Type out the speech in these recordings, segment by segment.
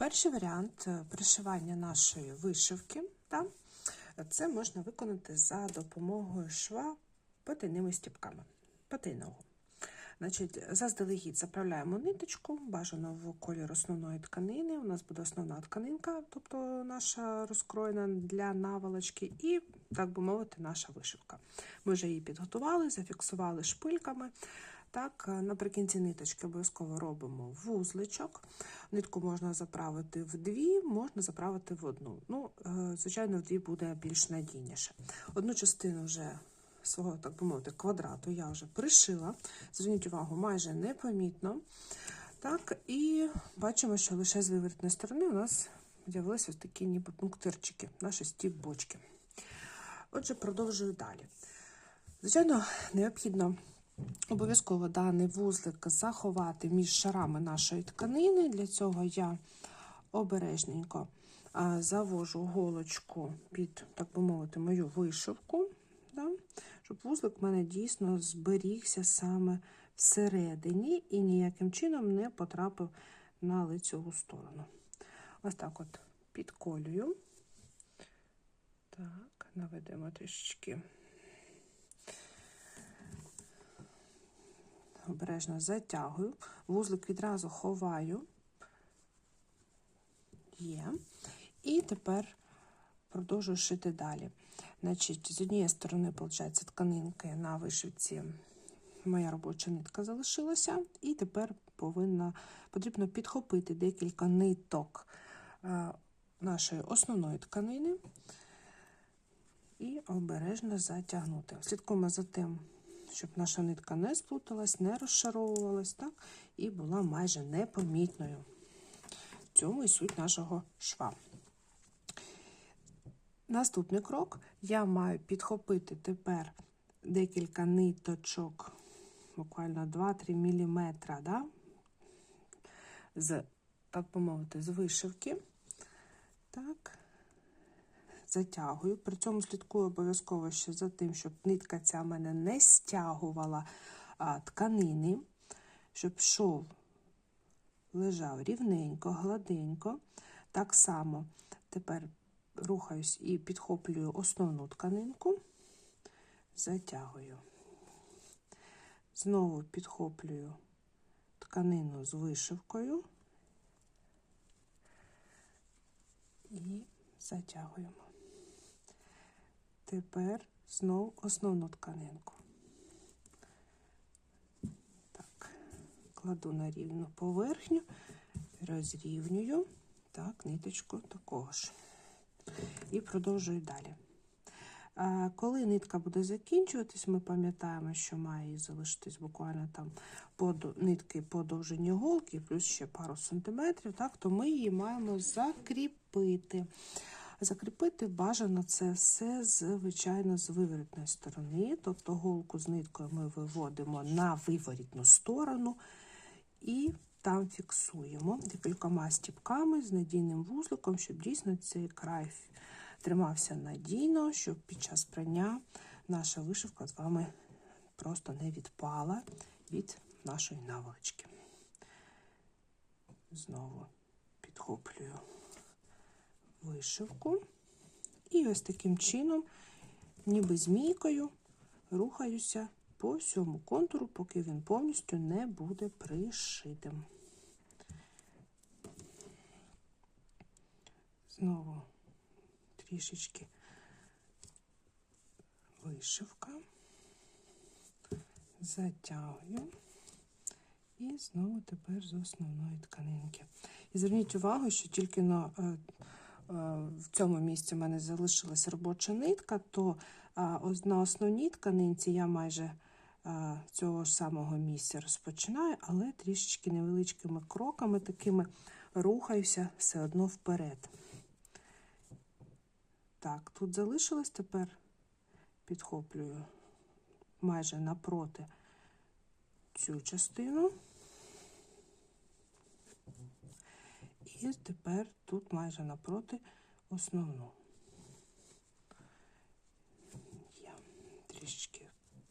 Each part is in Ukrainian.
Перший варіант е, пришивання нашої вишивки, да, це можна виконати за допомогою шва потайними стіпками. Потайного. Значить, Заздалегідь заправляємо ниточку, бажано в колір основної тканини. У нас буде основна тканинка, тобто наша розкроєна для наволочки, і, так би мовити, наша вишивка. Ми вже її підготували, зафіксували шпильками. Так, Наприкінці ниточки обов'язково робимо вузличок. Нитку можна заправити в дві, можна заправити в одну. Ну, е, Звичайно, в дві буде більш надійніше. Одну частину вже свого, так би мовити, квадрату я вже пришила. Зверніть увагу, майже непомітно. Так, І бачимо, що лише з виворотної сторони у нас з'явилися такі ніби пунктирчики, наші стіп-бочки. Отже, продовжую далі. Звичайно, необхідно обов'язково даний вузлик заховати між шарами нашої тканини. Для цього я обережненько завожу голочку під, так би мовити, мою вишивку, да? щоб вузлик в мене дійсно зберігся саме всередині і ніяким чином не потрапив на лицьову сторону. Ось так от підколюю. Так, наведемо трішечки. Обережно затягую, вузлик відразу ховаю. Є. І тепер продовжую шити далі. Значить, З однієї сторони, виходить, тканинки на вишивці моя робоча нитка залишилася, і тепер повинна, потрібно підхопити декілька ниток е, нашої основної тканини і обережно затягнути. Слідкуємо за тим, щоб наша нитка не сплуталась, не розшаровувалась, так, і була майже непомітною. В цьому і суть нашого шва. Наступний крок я маю підхопити тепер декілька ниточок, буквально 2-3 мм, да? з, так би мовити, з вишивки. Так, затягую. При цьому слідкую обов'язково ще за тим, щоб нитка ця мене не стягувала а, тканини, щоб шов лежав рівненько, гладенько. Так само тепер рухаюсь і підхоплюю основну тканинку, затягую. Знову підхоплюю тканину з вишивкою і затягуємо. Тепер знову основну тканинку. Так, кладу на рівну поверхню, розрівнюю, так, ниточку такого ж і продовжую далі. Коли нитка буде закінчуватись, ми пам'ятаємо, що має залишитись буквально там по нитки по довжині голки, плюс ще пару сантиметрів, так, то ми її маємо закріпити. Закріпити бажано це все, звичайно, з виворітної сторони, тобто голку з ниткою ми виводимо на виворітну сторону і там фіксуємо декількома стіпками з надійним вузликом, щоб дійсно цей край тримався надійно, щоб під час прання наша вишивка з вами просто не відпала від нашої наволочки. Знову підхоплюю вишивку. І ось таким чином, ніби змійкою, рухаюся по всьому контуру, поки він повністю не буде пришитим. Знову трішечки вишивка, затягую і знову тепер з основної тканинки. І зверніть увагу, що тільки на е, в цьому місці в мене залишилася робоча нитка, то на основній тканинці я майже цього ж самого місця розпочинаю, але трішечки невеличкими кроками такими рухаюся все одно вперед. Так, тут залишилось тепер підхоплюю майже напроти цю частину. І тепер тут майже напроти основну. Є. Трішечки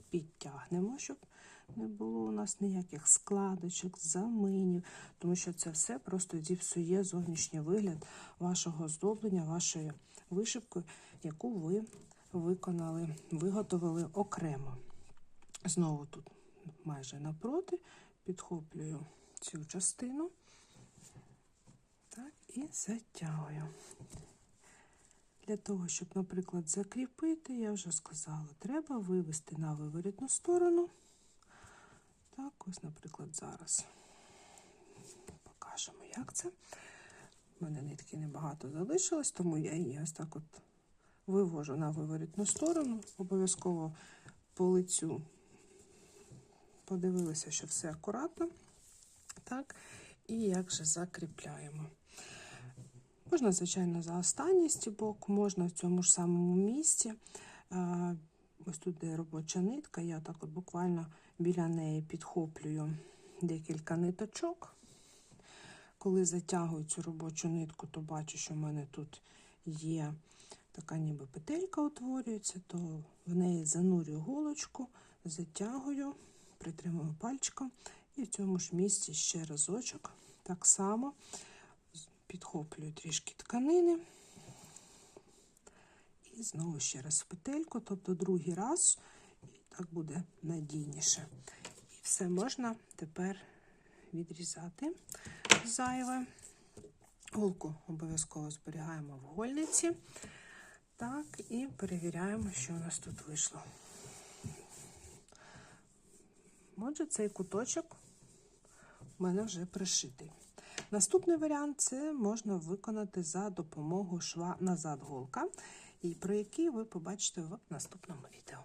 підтягнемо, щоб не було у нас ніяких складочок, заминів, тому що це все просто зіпсує зовнішній вигляд вашого оздоблення, вашої вишивки, яку ви виконали, виготовили окремо. Знову тут майже напроти підхоплюю цю частину і затягую. Для того, щоб, наприклад, закріпити, я вже сказала, треба вивести на виворітну сторону. Так, ось, наприклад, зараз покажемо, як це. У мене нитки небагато залишилось, тому я її ось так от вивожу на виворітну сторону. Обов'язково по лицю подивилися, що все акуратно. Так, і як же закріпляємо. Можна, звичайно, за останній стібок, можна в цьому ж самому місці. Ось тут де робоча нитка, я так от буквально біля неї підхоплюю декілька ниточок. Коли затягую цю робочу нитку, то бачу, що в мене тут є така ніби петелька утворюється, то в неї занурюю голочку, затягую, притримую пальчиком і в цьому ж місці ще разочок. Так само підхоплюю трішки тканини. І знову ще раз в петельку, тобто другий раз, і так буде надійніше. І все можна тепер відрізати зайве. Голку обов'язково зберігаємо в гольниці. Так, і перевіряємо, що у нас тут вийшло. Отже, цей куточок у мене вже пришитий. Наступний варіант це можна виконати за допомогою шва назад голка, і про який ви побачите в наступному відео.